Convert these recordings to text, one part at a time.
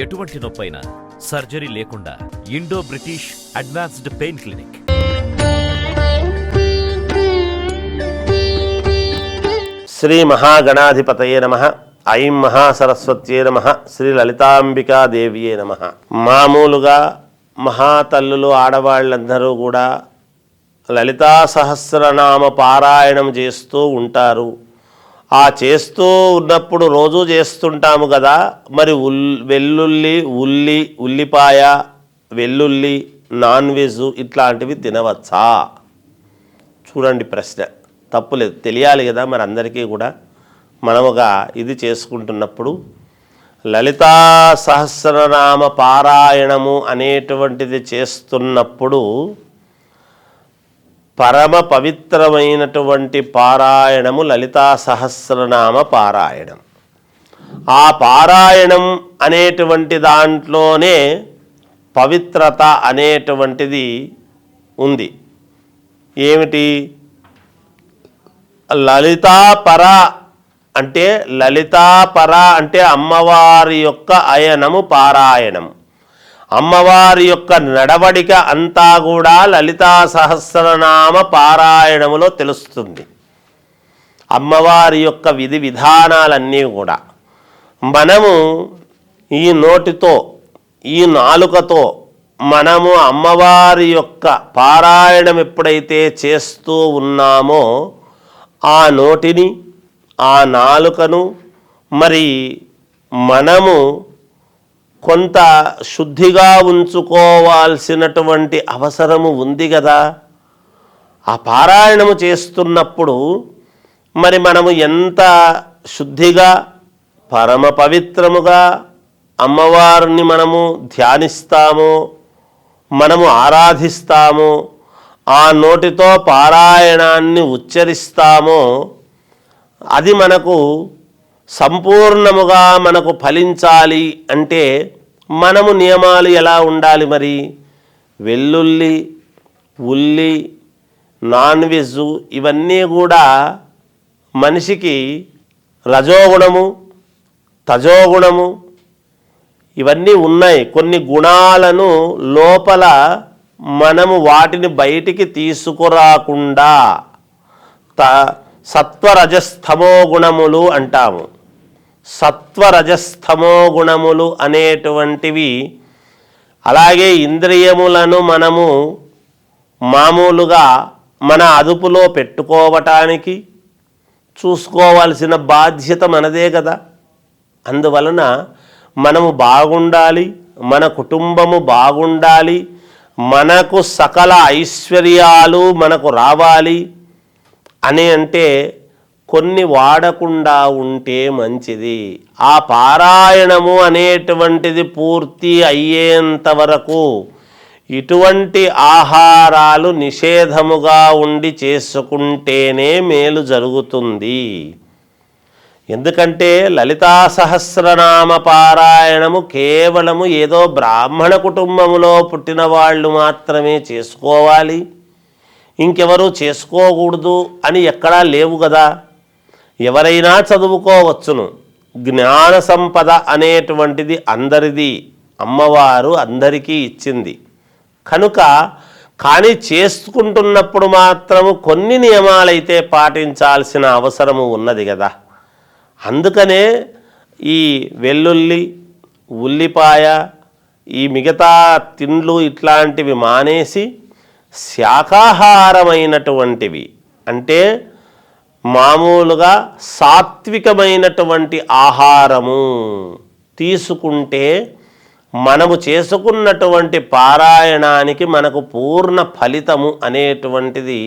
ఎటువంటి నొప్పైనా సర్జరీ లేకుండా Indo British advanced pain clinic. Shri మహాగణాధిపతయే నమ. ఐం మహాసరస్వత్యే నమ. శ్రీ లలితాంబికాదేవియే నమ. మామూలుగా మహాతల్లులు ఆడవాళ్ళందరూ కూడా లలితా సహస్రనామ పారాయణం చేస్తూ ఉంటారు. ఆ చేస్తూ ఉన్నప్పుడు రోజు చేస్తుంటాము కదా మరి ఉల్ వెల్లుల్లి ఉల్లి ఉల్లిపాయ వెల్లుల్లి నాన్ వెజ్ ఇట్లాంటివి తినవచ్చా? చూడండి ప్రశ్న. తప్పులేదు తెలియాలి కదా మరి అందరికీ కూడా. మనముగా ఇది చేసుకుంటున్నప్పుడు లలితా సహస్రనామ పారాయణము అనేటువంటిది చేస్తున్నప్పుడు పరమ పవిత్రమైనటువంటి పారాయణము లలితా సహస్రనామ పారాయణం. ఆ పారాయణం అనేటువంటి దాంట్లోనే పవిత్రత అనేటువంటిది ఉంది. ఏమిటి? లలితాపర అంటే లలితాపర అంటే అమ్మవారి యొక్క అయనము పారాయణం. అమ్మవారి యొక్క నడవడిక అంతా కూడా లలితా సహస్రనామ పారాయణములో తెలుస్తుంది. అమ్మవారి యొక్క విధి విధానాలన్నీ కూడా. మనము ఈ నోటితో ఈ నాలుకతో మనము అమ్మవారి యొక్క పారాయణం ఎప్పుడైతే చేస్తూ ఉన్నామో ఆ నోటిని ఆ నాలుకను మరి మనము కొంత శుద్ధిగా ఉంచుకోవాల్సినటువంటి అవసరము ఉంది కదా ఆ పారాయణము చేస్తున్నప్పుడు మరి మనము ఎంత శుద్ధిగా పరమ పవిత్రముగా అమ్మవారిని మనము ధ్యానిస్తాము మనము ఆరాధిస్తాము ఆ నోటితో పారాయణాన్ని ఉచ్చరిస్తామో అది మనకు సంపూర్ణముగా మనకు ఫలించాలి అంటే మనము నియమాలు ఎలా ఉండాలి మరి? వెల్లుల్లి ఉల్లి నాన్ వెజ్ ఇవన్నీ కూడా మనిషికి రజోగుణము తజోగుణము ఇవన్నీ ఉన్నాయి. కొన్ని గుణాలను లోపల మనము వాటిని బయటికి తీసుకురాకుండా త సత్వరజస్తమో గుణములు అంటాము. సత్వరజస్తమో గుణములు అనేటువంటివి. అలాగే ఇంద్రియములను మనము మామూలుగా మన అదుపులో పెట్టుకోవటానికి చూసుకోవాల్సిన బాధ్యత మనదే కదా. అందువలన మనము బాగుండాలి మన కుటుంబము బాగుండాలి మనకు సకల ఐశ్వర్యాలు మనకు రావాలి అని అంటే కొన్ని వాడకుండా ఉంటే మంచిది. ఆ పారాయణము అనేటువంటిది పూర్తి అయ్యేంత వరకు ఇటువంటి ఆహారాలు నిషేధముగా ఉండి చేసుకుంటేనే మేలు జరుగుతుంది. ఎందుకంటే లలితా సహస్రనామ పారాయణము కేవలము ఏదో బ్రాహ్మణ కుటుంబములో పుట్టిన వాళ్ళు మాత్రమే చేసుకోవాలి. ఇంకెవరు చేసుకోకూడదు అని ఎక్కడా లేవు కదా. ఎవరైనా చదువుకోవచ్చును. జ్ఞాన సంపద అనేటువంటిది అందరిది. అమ్మవారు అందరికీ ఇచ్చింది. కనుక కానీ చేసుకుంటున్నప్పుడు మాత్రము కొన్ని నియమాలైతే పాటించాల్సిన అవసరము ఉన్నది కదా అందుకనే ఈ వెల్లుల్లి ఉల్లిపాయ ఈ మిగతా తిండ్లు ఇట్లాంటివి మానేసి శాకాహారమైనటువంటివి. అంటే మామూలుగా సాత్వికమైనటువంటి ఆహారము తీసుకుంటే మనము చేసుకున్నటువంటి పారాయణానికి మనకు పూర్ణ ఫలితము అనేటువంటిది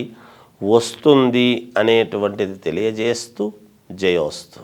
వస్తుంది అనేటువంటిది తెలియజేస్తూ జయోస్తు.